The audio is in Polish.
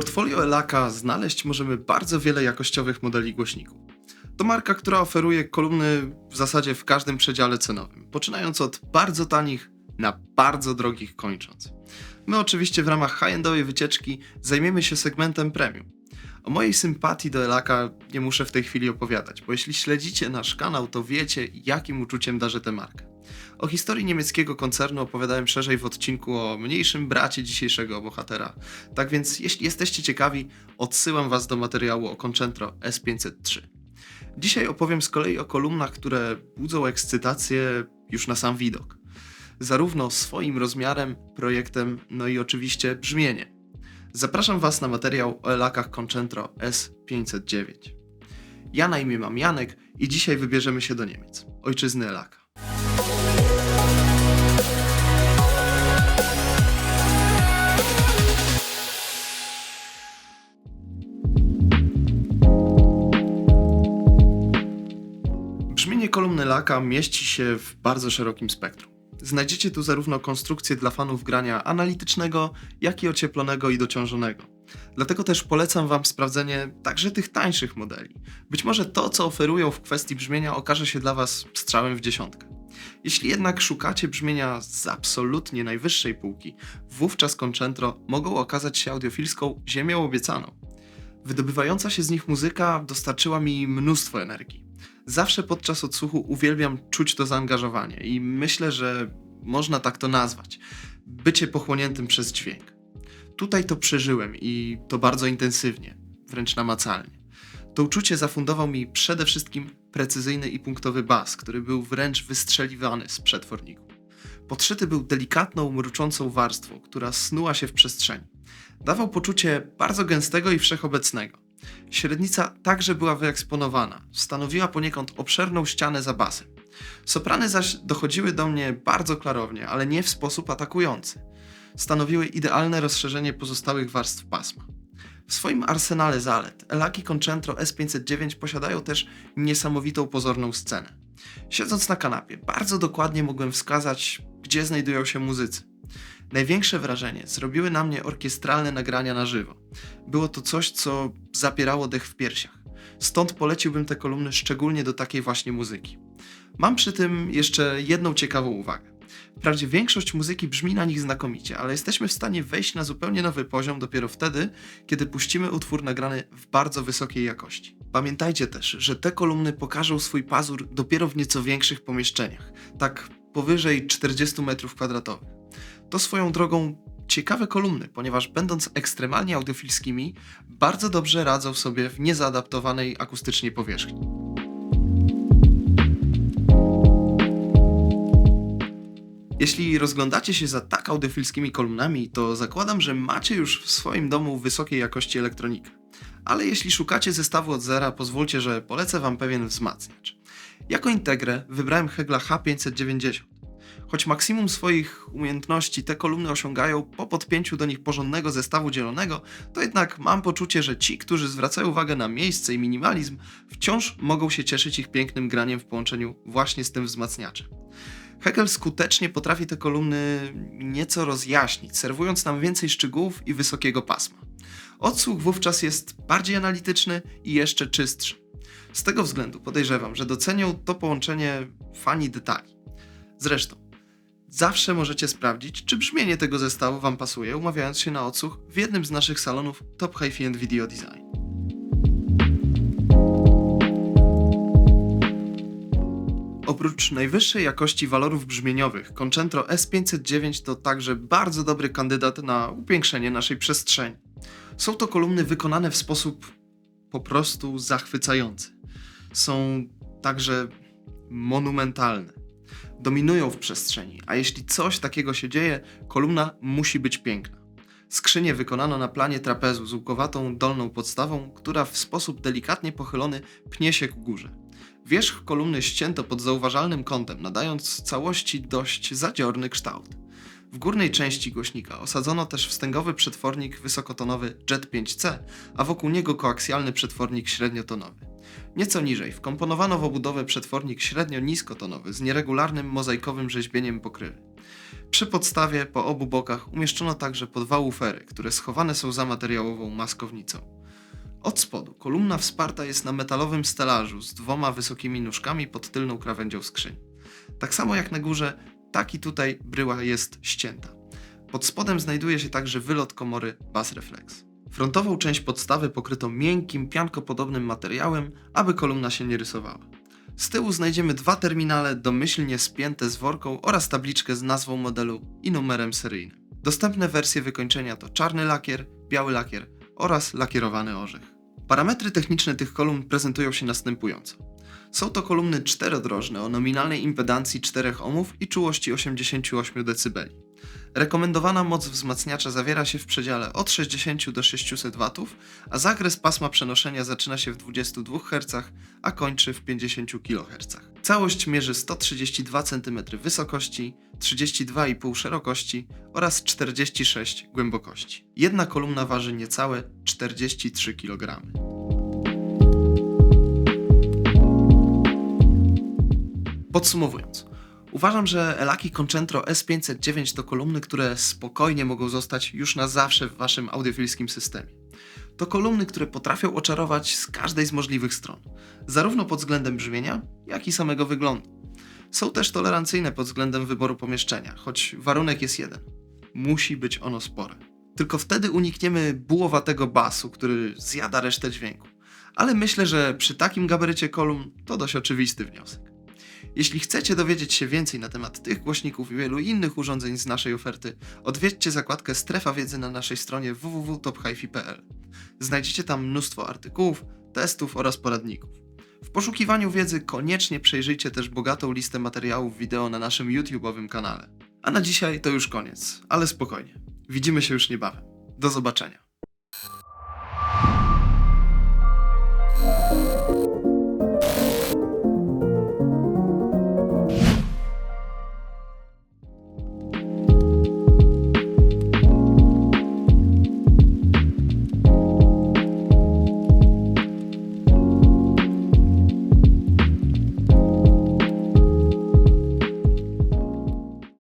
portfolio Elaka znaleźć możemy bardzo wiele jakościowych modeli głośników. To marka, która oferuje kolumny w zasadzie w każdym przedziale cenowym, poczynając od bardzo tanich na bardzo drogich kończąc. My oczywiście w ramach high-endowej wycieczki zajmiemy się segmentem premium. O mojej sympatii do Elaka nie muszę w tej chwili opowiadać, bo jeśli śledzicie nasz kanał, to wiecie, jakim uczuciem darzę tę markę. O historii niemieckiego koncernu opowiadałem szerzej w odcinku o mniejszym bracie dzisiejszego bohatera. Tak więc, jeśli jesteście ciekawi, odsyłam Was do materiału o Concentro S503. Dzisiaj opowiem z kolei o kolumnach, które budzą ekscytację już na sam widok. Zarówno swoim rozmiarem, projektem, no i oczywiście brzmieniem. Zapraszam Was na materiał o elakach Concentro S509. Ja na imię mam Janek i dzisiaj wybierzemy się do Niemiec, ojczyzny elaka. Brzmienie kolumny laka mieści się w bardzo szerokim spektrum. Znajdziecie tu zarówno konstrukcje dla fanów grania analitycznego, jak i ocieplonego i dociążonego. Dlatego też polecam Wam sprawdzenie także tych tańszych modeli. Być może to, co oferują w kwestii brzmienia, okaże się dla Was strzałem w dziesiątkę. Jeśli jednak szukacie brzmienia z absolutnie najwyższej półki, wówczas Concentro mogą okazać się audiofilską ziemią obiecaną. Wydobywająca się z nich muzyka dostarczyła mi mnóstwo energii. Zawsze podczas odsłuchu uwielbiam czuć to zaangażowanie i myślę, że można tak to nazwać. Bycie pochłoniętym przez dźwięk. Tutaj to przeżyłem i to bardzo intensywnie, wręcz namacalnie. To uczucie zafundował mi przede wszystkim precyzyjny i punktowy bas, który był wręcz wystrzeliwany z przetworników. Podszyty był delikatną, mruczącą warstwą, która snuła się w przestrzeni. Dawał poczucie bardzo gęstego i wszechobecnego. Średnica także była wyeksponowana, stanowiła poniekąd obszerną ścianę za basem. Soprany zaś dochodziły do mnie bardzo klarownie, ale nie w sposób atakujący. Stanowiły idealne rozszerzenie pozostałych warstw pasma. W swoim arsenale zalet Elaki Concentro S509 posiadają też niesamowitą pozorną scenę. Siedząc na kanapie, bardzo dokładnie mogłem wskazać, gdzie znajdują się muzycy. Największe wrażenie zrobiły na mnie orkiestralne nagrania na żywo. Było to coś, co zapierało dech w piersiach. Stąd poleciłbym te kolumny szczególnie do takiej właśnie muzyki. Mam przy tym jeszcze jedną ciekawą uwagę. Wprawdzie większość muzyki brzmi na nich znakomicie, ale jesteśmy w stanie wejść na zupełnie nowy poziom dopiero wtedy, kiedy puścimy utwór nagrany w bardzo wysokiej jakości. Pamiętajcie też, że te kolumny pokażą swój pazur dopiero w nieco większych pomieszczeniach, tak powyżej 40 m2. To swoją drogą ciekawe kolumny, ponieważ będąc ekstremalnie audiofilskimi, bardzo dobrze radzą sobie w niezaadaptowanej akustycznie powierzchni. Jeśli rozglądacie się za tak audiofilskimi kolumnami, to zakładam, że macie już w swoim domu wysokiej jakości elektronikę. Ale jeśli szukacie zestawu od zera, pozwólcie, że polecę Wam pewien wzmacniacz. Jako integrę wybrałem Hegla H590. Choć maksimum swoich umiejętności te kolumny osiągają po podpięciu do nich porządnego zestawu dzielonego, to jednak mam poczucie, że ci, którzy zwracają uwagę na miejsce i minimalizm, wciąż mogą się cieszyć ich pięknym graniem w połączeniu właśnie z tym wzmacniaczem. Hegel skutecznie potrafi te kolumny nieco rozjaśnić, serwując nam więcej szczegółów i wysokiego pasma. Odsłuch wówczas jest bardziej analityczny i jeszcze czystszy. Z tego względu podejrzewam, że docenią to połączenie fani detali. Zresztą, zawsze możecie sprawdzić, czy brzmienie tego zestawu Wam pasuje, umawiając się na odsłuch w jednym z naszych salonów Top Hi-Fi Video Design. Oprócz najwyższej jakości walorów brzmieniowych, Concentro S509 to także bardzo dobry kandydat na upiększenie naszej przestrzeni. Są to kolumny wykonane w sposób po prostu zachwycający. Są także monumentalne. Dominują w przestrzeni, a jeśli coś takiego się dzieje, kolumna musi być piękna. Skrzynię wykonano na planie trapezu z łukowatą dolną podstawą, która w sposób delikatnie pochylony pnie się ku górze. Wierzch kolumny ścięto pod zauważalnym kątem, nadając całości dość zadziorny kształt. W górnej części głośnika osadzono też wstęgowy przetwornik wysokotonowy Jet 5C, a wokół niego koaksjalny przetwornik średniotonowy. Nieco niżej wkomponowano w obudowę przetwornik średnio-niskotonowy z nieregularnym mozaikowym rzeźbieniem pokrywy. Przy podstawie po obu bokach umieszczono także po dwa ufery, które schowane są za materiałową maskownicą. Od spodu kolumna wsparta jest na metalowym stelażu z dwoma wysokimi nóżkami pod tylną krawędzią skrzyni. Tak samo jak na górze, tak i tutaj bryła jest ścięta. Pod spodem znajduje się także wylot komory Bass Reflex. Frontową część podstawy pokryto miękkim, piankopodobnym materiałem, aby kolumna się nie rysowała. Z tyłu znajdziemy dwa terminale domyślnie spięte z worką oraz tabliczkę z nazwą modelu i numerem seryjnym. Dostępne wersje wykończenia to czarny lakier, biały lakier oraz lakierowany orzech. Parametry techniczne tych kolumn prezentują się następująco. Są to kolumny czterodrożne o nominalnej impedancji 4 ohmów i czułości 88 dB. Rekomendowana moc wzmacniacza zawiera się w przedziale od 60 do 600 W, a zakres pasma przenoszenia zaczyna się w 22 Hz, a kończy w 50 kHz. Całość mierzy 132 cm wysokości, 32,5 szerokości oraz 46 głębokości. Jedna kolumna waży niecałe 43 kg. Podsumowując, uważam, że Elaki Concentro S509 to kolumny, które spokojnie mogą zostać już na zawsze w waszym audiofilskim systemie. To kolumny, które potrafią oczarować z każdej z możliwych stron, zarówno pod względem brzmienia, jak i samego wyglądu. Są też tolerancyjne pod względem wyboru pomieszczenia, choć warunek jest jeden. Musi być ono spore. Tylko wtedy unikniemy bułowatego basu, który zjada resztę dźwięku. Ale myślę, że przy takim gabarycie kolumn to dość oczywisty wniosek. Jeśli chcecie dowiedzieć się więcej na temat tych głośników i wielu innych urządzeń z naszej oferty, odwiedźcie zakładkę Strefa Wiedzy na naszej stronie www.tophifi.pl. Znajdziecie tam mnóstwo artykułów, testów oraz poradników. W poszukiwaniu wiedzy koniecznie przejrzyjcie też bogatą listę materiałów wideo na naszym YouTube'owym kanale. A na dzisiaj to już koniec, ale spokojnie. Widzimy się już niebawem. Do zobaczenia.